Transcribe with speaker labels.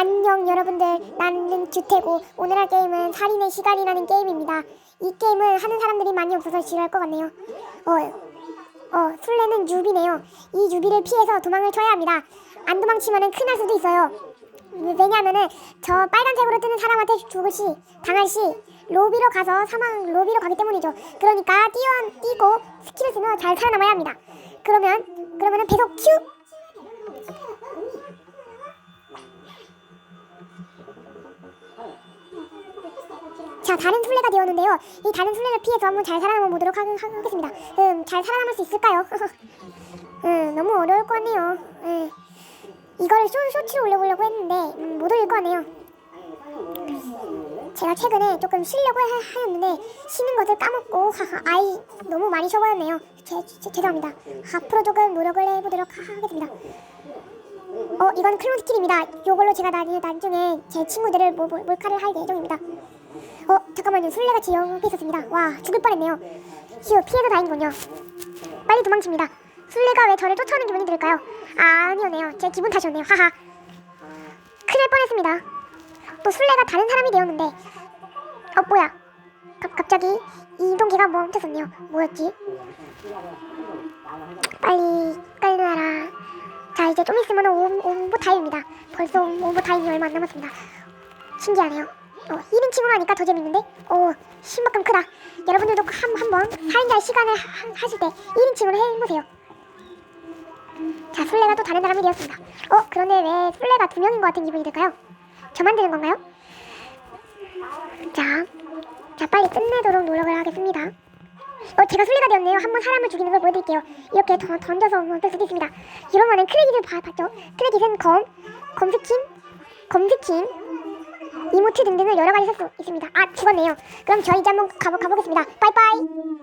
Speaker 1: 안녕 여러분들. 나는 주태고 오늘 할 게임은 살인의 시간이라는 게임입니다. 이 게임은 하는 사람들이 많이 없어서 지루할 것 같네요. 어, 어 술래는 유비네요. 이 유비를 피해서 도망을 쳐야 합니다. 안 도망치면은 큰일 날 수도 있어요. 왜- 왜냐면은 저 빨간색으로 뜨는 사람한테 죽을 시 당할 시 로비로 가서 사망 로비로 가기 때문이죠. 그러니까 뛰어 뛰고 스킬을 쓰면 잘 살아남아야 합니다. 그러면 그러면은 배속 큐 자, 다른 술래가 되었는데요. 이 다른 술래를 피해서 한번 잘 살아남아 보도록 하, 겠습니다 음, 잘 살아남을 수 있을까요? 음, 너무 어려울 것 같네요. 음, 이거를 쇼, 쇼츠로 올려보려고 했는데 음, 못 올릴 것 같네요. 제가 최근에 조금 쉬려고 하, 하였는데 쉬는 것을 까먹고 아이 너무 많이 쉬어버렸네요. 제, 제, 죄송합니다. 앞으로 조금 노력을 해보도록 하, 하겠습니다. 어, 이건 클론 스킬입니다. 이걸로 제가 나, 나중에 제 친구들을 몰, 몰, 몰카를 할 예정입니다. 어 잠깐만요. 술래가 제 옆에 있었습니다. 와 죽을 뻔했네요. 휴 피해도 다행이군요. 빨리 도망칩니다. 술래가 왜 저를 쫓아오는 기분이 들까요? 아 아니었네요. 제 기분 탓이었네요. 하하. 큰일 날 뻔했습니다. 또 술래가 다른 사람이 되었는데. 어 뭐야? 갑, 갑자기 이 이동기가 멈췄었네요? 뭐였지? 빨리 깔려라. 자 이제 좀 있으면 오, 오버 타임입니다. 벌써 오버 타임이 얼마 안 남았습니다. 신기하네요 어, 1인칭으로 하니까 더 재밌는데? 오, 신박감 크다. 여러분들도 한, 한번 살인자의 시간을 하, 하실 때 1인칭으로 해보세요. 자, 술래가 또 다른 사람이 되었습니다. 어, 그런데 왜 술래가 두 명인 것 같은 기분이 들까요? 저만 드는 건가요? 자, 자, 빨리 끝내도록 노력을 하겠습니다. 어, 제가 술래가 되었네요. 한번 사람을 죽이는 걸 보여드릴게요. 이렇게 던, 던져서 될 수도 있습니다. 이러면은 크레딧을 봐, 봤죠? 크레딧은 검, 검스킨, 검스킨, 이모티 등등을 여러 가지 쓸수 있습니다. 아 죽었네요. 그럼 저희 이제 한번 가보, 가보겠습니다. 빠이빠이.